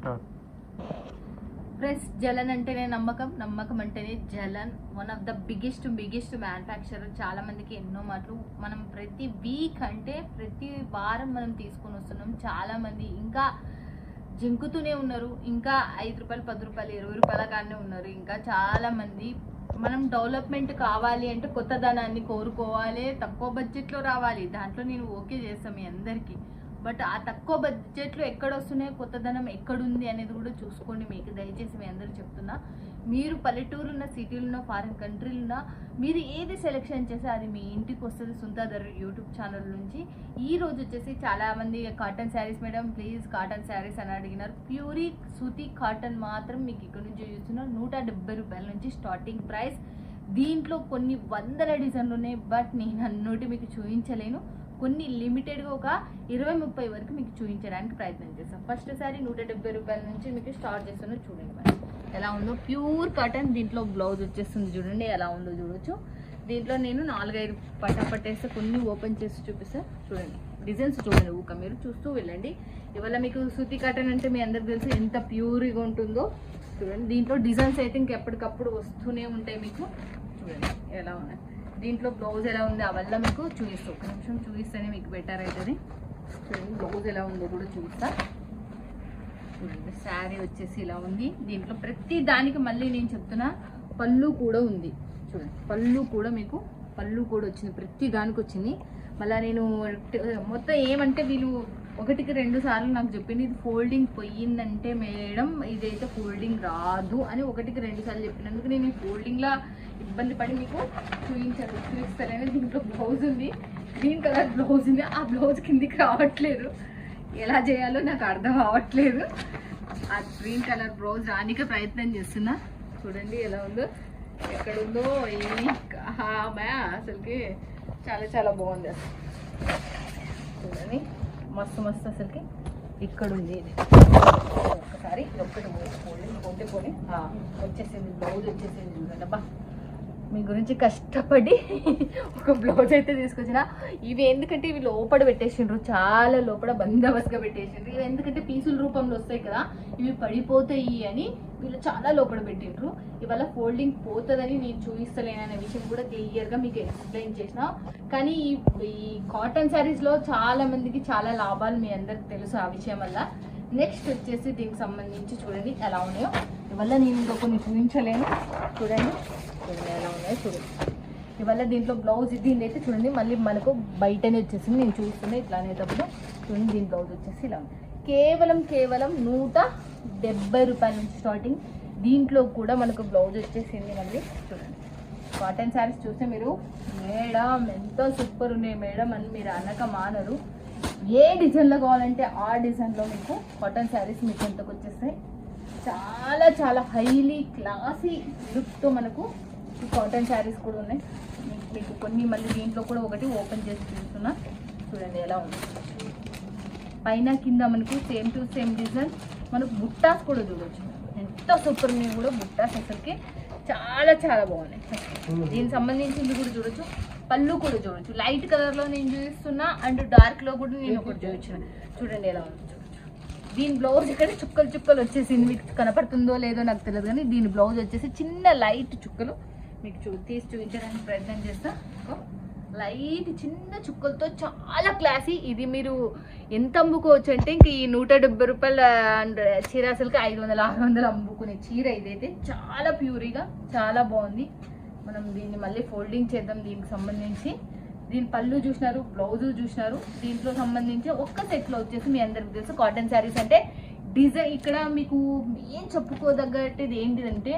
Start press జలన్ అంటేనే నమ్మకం నమ్మకం అంటేనే జలన్. One of the biggest biggest manufacturer చాలా మందికి ఎన్నో మాటలు. మనం ప్రతి వీక్ అంటే ప్రతి వారం మనం తీసుకొని వస్తున్నాం. చాలా మంది ఇంకా జింకుతూనే ఉన్నారు. ఇంకా ఐదు రూపాయలు పది రూపాయలు ఇరవై రూపాయల కానీ ఉన్నారు. ఇంకా చాలా మంది మనం డెవలప్మెంట్ కావాలి అంటే కొత్త ధనాన్ని కోరుకోవాలి. తక్కువ బడ్జెట్లో రావాలి. దాంట్లో నేను ఓకే చేస్తాను మీ అందరికీ. బట్ ఆ తక్కువ బడ్జెట్లో ఎక్కడ వస్తున్నాయి కొత్తదనం ఎక్కడుంది అనేది కూడా చూసుకోండి మీకు. దయచేసి మీ అందరూ చెప్తున్నా మీరు పల్లెటూరు ఉన్న ఉన్న ఫారిన్ కంట్రీలున్న మీరు ఏది సెలెక్షన్ చేస్తే అది మీ ఇంటికి వస్తుంది. సుంతాదర్ యూట్యూబ్ ఛానల్ నుంచి. ఈ రోజు వచ్చేసి చాలామంది cotton saris madam please cotton saris అని అడిగినారు. ప్యూరీ సూతి కాటన్ మాత్రం మీకు ఇక్కడ నుంచి చూస్తున్నారు నూట డెబ్బై రూపాయల నుంచి స్టార్టింగ్ ప్రైస్ దీంట్లో కొన్ని వందల డిజైన్లు ఉన్నాయి బట్ నేను అన్నోటి మీకు చూపించలేను. కొన్ని లిమిటెడ్గా ఒక ఇరవై ముప్పై వరకు మీకు చూపించడానికి ప్రయత్నం చేస్తాం. ఫస్ట్ సారి నూట డెబ్బై రూపాయల నుంచి మీకు స్టార్ట్ చేస్తాను చూడండి మరి. ఎలా ఉందో? ప్యూర్ కాటన్ దీంట్లో బ్లౌజ్ వచ్చేస్తుంది చూడండి ఎలా ఉందో చూడొచ్చు. దీంట్లో నేను నాలుగైదు పట్ట పట్టేస్తే కొన్ని ఓపెన్ చేసి చూపిస్తా. చూడండి డిజైన్స్ చూడండి ఊక మీరు చూస్తూ వెళ్ళండి. ఇవాళ మీకు సూతి కాటన్ అంటే మీ అందరికి తెలుసు ఎంత ప్యూర్గా ఉంటుందో. చూడండి దీంట్లో డిజైన్స్ అయితే ఇంకెప్పటికప్పుడు వస్తూనే ఉంటాయి మీకు. చూడండి ఎలా ఉన్నాయి? దీంట్లో బ్లౌజ్ ఎలా ఉంది అవల్ల మీకు చూపిస్తాను ఒక నిమిషం చూపిస్తేనే మీకు బెటర్ అవుతుంది. చూడండి బ్లౌజ్ ఎలా ఉందో కూడా చూపిస్తా. చూడండి శారీ వచ్చేసి ఇలా ఉంది. దీంట్లో ప్రతి దానికి మళ్ళీ నేను చెప్తున్నా పళ్ళు కూడా ఉంది. చూడండి పళ్ళు కూడా మీకు పళ్ళు కూడా వచ్చింది. ప్రతి దానికి వచ్చింది. మళ్ళీ నేను మొత్తం ఏమంటే వీళ్ళు ఒకటికి రెండు సార్లు నాకు చెప్పింది ఇది ఫోల్డింగ్ పోయిందంటే మేడం ఇదైతే ఫోల్డింగ్ రాదు అని ఒకటికి రెండు సార్లు చెప్పినందుకు నేను ఈ ఫోల్డింగ్లా ఇబ్బంది పడి మీకు చూపించాను చూపిస్తాను దీంట్లో బ్లౌజ్ ఉంది గ్రీన్ కలర్ బ్లౌజ్ ఉంది. ఆ బ్లౌజ్ కిందికి రావట్లేదు. ఎలా చేయాలో నాకు అర్థం అవ్వట్లేదు. ఆ గ్రీన్ కలర్ బ్లౌజ్ రానికే ప్రయత్నం చేస్తున్నా. చూడండి ఎలా ఉందో. ఎక్కడుందో ఈ మ్యా అసలుకి చాలా చాలా బాగుంది. అసలు చూడండి. మస్తు మస్తు అసలుకి ఇక్కడ ఉంది ఇది. ఒక్కసారి ఇది ఒక్కటి పోయి పోతే పోనీ వచ్చేసింది బ్లౌజ్ వచ్చేసింది. చూడండి అబ్బా. మీ గురించి కష్టపడి ఒక బ్లౌజ్ అయితే తీసుకొచ్చిన. ఇవి ఎందుకంటే ఇవి లోపల పెట్టేసిండ్రు చాలా లోపల బందోబస్తుగా పెట్టేసిండ్రు. ఇవి ఎందుకంటే పీసుల రూపంలో వస్తాయి కదా ఇవి పడిపోతాయి అని వీళ్ళు చాలా లోపల పెట్టిండ్రు. ఇవాళ ఫోల్డింగ్ పోతుందని నేను చూపిస్తలేననే విషయం కూడా క్లియర్గా మీకు ఎక్స్ప్లెయిన్ చేసిన. కానీ ఈ ఈ కాటన్ శారీస్లో చాలా మందికి చాలా లాభాలు మీ అందరికి తెలుసు ఆ విషయం వల్ల. నెక్స్ట్ వచ్చేసి దీనికి సంబంధించి చూడండి ఎలా ఉన్నాయో. ఇవల్ల నేను ఇంకా కొన్ని చూపించలేను. చూడండి. చూడండి ఎలా ఉన్నాయో చూడండి ఇవాళ దీంట్లో బ్లౌజ్ దీని అయితే చూడండి మళ్ళీ మనకు బయటనే వచ్చేసింది నేను చూస్తున్నా ఇట్లా అనేటప్పుడు చూడండి దీని బ్లౌజ్ వచ్చేసి ఇలా ఉంది. కేవలం కేవలం నూట డెబ్బై రూపాయల నుంచి స్టార్టింగ్ దీంట్లో కూడా మనకు బ్లౌజ్ వచ్చేసింది మళ్ళీ. చూడండి. కాటన్ శారీస్ చూస్తే మీరు మేడం ఎంతో సూపర్ ఉన్నాయి మేడం అని మీరు అనక మానరు. ఏ డిజైన్లో కావాలంటే ఆ డిజైన్లో మీకు కాటన్ శారీస్ మీకు ఎంతకు వచ్చేస్తాయి. చాలా చాలా హైలీ క్లాసీ లుక్తో మనకు కాటన్ శారీస్ కూడా ఉన్నాయి. మీకు- కొన్ని మళ్ళీ దీంట్లో కూడా ఒకటి ఓపెన్ చేసి చూస్తున్నా చూడండి ఎలా ఉంది. పైన కింద మనకి సేమ్ టు సేమ్ డిజైన్ మనకు బుట్టాస్ కూడా చూడొచ్చు. ఎంత సూపర్ ఉన్నాయి కూడా బుట్టాస్ అసలుకి. చాలా చాలా బాగున్నాయి. దీనికి సంబంధించింది కూడా చూడొచ్చు. పళ్ళు కూడా చూడొచ్చు. లైట్ కలర్లో నేను చూపిస్తున్నా అండ్ డార్క్లో కూడా నేను ఒకటి చూపించిన. చూడండి ఎలా ఉంది చూడొచ్చు. దీని బ్లౌజ్ ఇక్కడ చుక్కలు చుక్కలు వచ్చేసింది. మీకు కనపడుతుందో లేదో నాకు తెలియదు కానీ దీని బ్లౌజ్ వచ్చేసి చిన్న లైట్ చుక్కలు. మీకు చూ తీసి చూపించడానికి ప్రయత్నం చేస్తా. లైట్ చిన్న చుక్కలతో చాలా క్లాసీ. ఇది మీరు ఎంత అమ్ముకోవచ్చు అంటే ఇంక ఈ నూట డెబ్బై రూపాయల అండ్ చీర అసలుకి ఐదు వందల ఆరు వందలు అమ్ముకునే చీర ఇదైతే చాలా ప్యూరీగా చాలా బాగుంది. మనం దీన్ని మళ్ళీ ఫోల్డింగ్ చేద్దాం దీనికి సంబంధించి. దీని పళ్ళు చూసినారు బ్లౌజు చూసినారు. దీంట్లో సంబంధించి ఒక్క సెట్లో వచ్చేసి మీ అందరికి తెలుసు కాటన్ శారీస్ అంటే డిజైన్ ఇక్కడ మీకు ఏం చెప్పుకోదగ్గటిది ఏంటిదంటే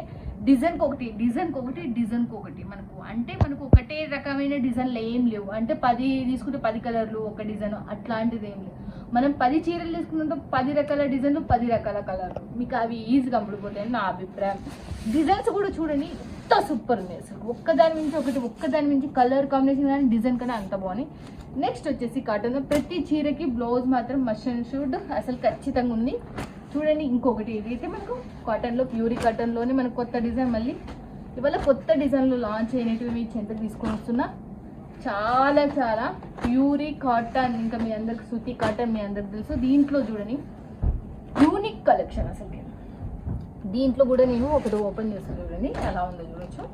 డిజైన్కి ఒకటి డిజైన్కి ఒకటి డిజైన్కి ఒకటి మనకు. అంటే మనకు ఒకటే రకమైన డిజైన్లు ఏం లేవు. అంటే పది తీసుకుంటే పది కలర్లు ఒక డిజైన్ అట్లాంటిది ఏం లేవు. మనం పది చీరలు తీసుకున్నప్పుడు పది రకాల డిజైన్లు పది రకాల కలర్లు. మీకు అవి ఈజీగా అమ్ముడుపోతాయని నా అభిప్రాయం. డిజైన్స్ కూడా చూడండి ఎంత సూపర్ ఉంది అసలు. ఒక్కదాని నుంచి ఒకటి ఒక్కదాని నుంచి కలర్ కాంబినేషన్ కానీ డిజైన్ కానీ అంత బాగుంది నెక్స్ట్ వచ్చేసి కాటన్. ప్రతి చీరకి బ్లౌజ్ మాత్రం మషన్ షూడ్ అసలు ఖచ్చితంగా ఉంది. చూడండి ఇంకొకటి. ఇదైతే మనకు కాటన్లో ప్యూరీ కాటన్లోనే మనకు కొత్త డిజైన్ మళ్ళీ. ఇవాళ కొత్త డిజైన్లు లాంచ్ అయినవి మీ చెంత తీసుకొని వస్తున్నా. చాలా చాలా ప్యూరీ కాటన్ ఇంకా మీ అందరికి సూతి కాటన్ మీ అందరికి తెలుసు. దీంట్లో చూడండి. యూనిక్ కలెక్షన్ అసలు దీంట్లో కూడా నేను ఒకటి ఓపెన్ చేస్తాను చూడండి. ఎలా ఉందో చూడొచ్చు.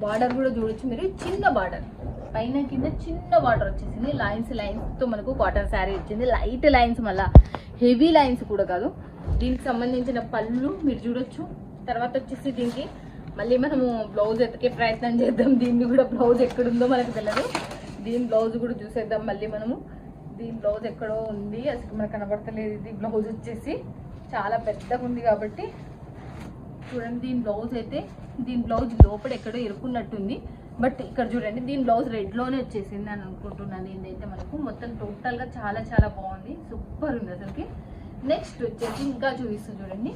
బార్డర్ కూడా చూడొచ్చు మీరు. చిన్న బార్డర్. పైన కింద చిన్న బార్డర్ వచ్చేసింది. లైన్స్ లైన్స్తో మనకు కాటన్ శారీ వచ్చింది లైట్ లైన్స్ మళ్ళా హెవీ లైన్స్ కూడా కాదు. దీనికి సంబంధించిన పళ్ళు మీరు చూడొచ్చు. తర్వాత వచ్చేసి దీనికి మళ్ళీ మనము బ్లౌజ్ ఎతికే ప్రయత్నం చేద్దాం. దీన్ని కూడా బ్లౌజ్ ఎక్కడుందో మనకు తెలియదు దీని బ్లౌజ్ కూడా చూసేద్దాం మళ్ళీ మనము. దీని బ్లౌజ్ ఎక్కడో ఉంది. అసలు మనకు కనబడతలేదు. ఇది బ్లౌజ్ వచ్చేసి చాలా పెద్దగా ఉంది కాబట్టి చూడండి. దీని బ్లౌజ్ అయితే దీని బ్లౌజ్ లోపల ఎక్కడో ఇరుక్కున్నట్టుంది. బట్ ఇక్కడ చూడండి దీని బ్లౌజ్ రెడ్లోనే వచ్చేసింది అని అనుకుంటున్నాను ఏంటైతే మనకు. మొత్తం టోటల్గా చాలా చాలా బాగుంది. సూపర్ ఉంది అసలుకి. నెక్స్ట్ వచ్చేసి ఇంకా చూపిస్తాను చూడండి.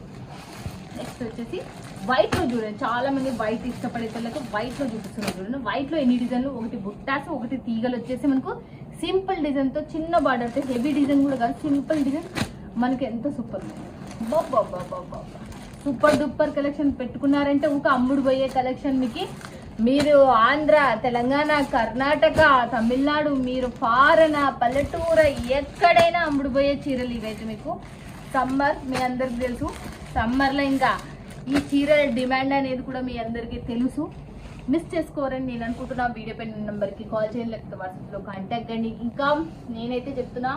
నెక్స్ట్ వచ్చేసి వైట్లో చూడండి. చాలా మంది వైట్ ఇష్టపడే వాళ్ళకి వైట్లో చూపిస్తున్నారు చూడండి. వైట్లో ఎన్ని డిజైన్లు ఒకటి బుట్టాస్ ఒకటి తీగలు వచ్చేసి మనకు సింపుల్ డిజైన్తో చిన్న బార్డర్ హెవీ డిజైన్ కూడా కాదు సింపుల్ డిజైన్ మనకి ఎంతో సూపర్ బాబా సూపర్ డూపర్ కలెక్షన్ పెట్టుకున్నారంటే ఒక అమ్ముడు పోయే కలెక్షన్ మీకు మీరు ఆంధ్ర తెలంగాణ కర్ణాటక తమిళనాడు మీరు ఫారన పల్లెటూరు ఎక్కడైనా అమ్ముడుపోయే చీరలు ఇవైతే మీకు. సమ్మర్ మీ అందరికి తెలుసు. సమ్మర్లో ఇంకా ఈ చీరల డిమాండ్ అనేది కూడా మీ అందరికీ తెలుసు. మిస్ చేసుకోరని నేను అనుకుంటున్నా. వీడియో పైన నెంబర్కి కాల్ చేయండి లేకపోతే వాట్సాప్లో కాంటాక్ట్ కండి ఇంకా నేనైతే చెప్తున్నా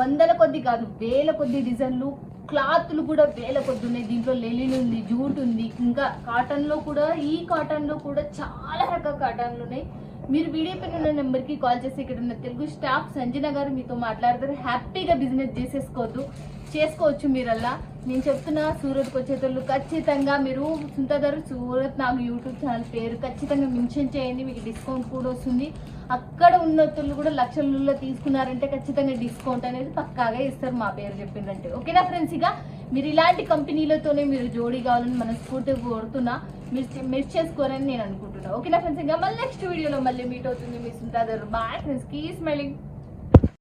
వందల కొద్ది కాదు వేల కొద్ది డిజైన్లు క్లాత్లు కూడా వేల కొద్దున్నాయి దీంట్లో లెలిన్ ఉంది జూట్ ఉంది. ఇంకా కాటన్లో కూడా ఈ కాటన్లో కూడా చాలా రకాల కాటన్లు ఉన్నాయి. మీరు వీడియో పైన ఉన్న నెంబర్కి కాల్ చేసి ఇక్కడ ఉన్న తెలుగు స్టాఫ్ సంజన గారు మీతో మాట్లాడతారు. హ్యాపీగా బిజినెస్ చేసేసుకోవద్దు చేసుకోవచ్చు మీరల్లా. నేను చెప్తున్నా సూరత్కి వచ్చేటోళ్ళు ఖచ్చితంగా మీరు సుంతధర్ సూరత్ నాకు యూట్యూబ్ ఛానల్ పేరు ఖచ్చితంగా మెన్షన్ చేయండి మీకు డిస్కౌంట్ కూడా వస్తుంది. అక్కడ ఉన్నోళ్ళు కూడా లక్షలలో తీసుకున్నారంటే ఖచ్చితంగా డిస్కౌంట్ అనేది పక్కాగా ఇస్తారు మా పేరు చెప్పిందంటే. ఓకేనా ఫ్రెండ్స్ ఇక మీరు ఇలాంటి కంపెనీలతోనే మీరు జోడీ కావాలని మనస్ఫూర్తిగా కోరుతున్నా మీరు మిస్ చేసుకోరని నేను అనుకుంటున్నా. ఓకేనా ఫ్రెండ్స్ ఇంకా మళ్ళీ నెక్స్ట్ వీడియోలో మళ్ళీ మీట్ అవుతుంది మీ సుంతదారు బాయ్ ఫ్రెండ్స్ కీ స్మైలింగ్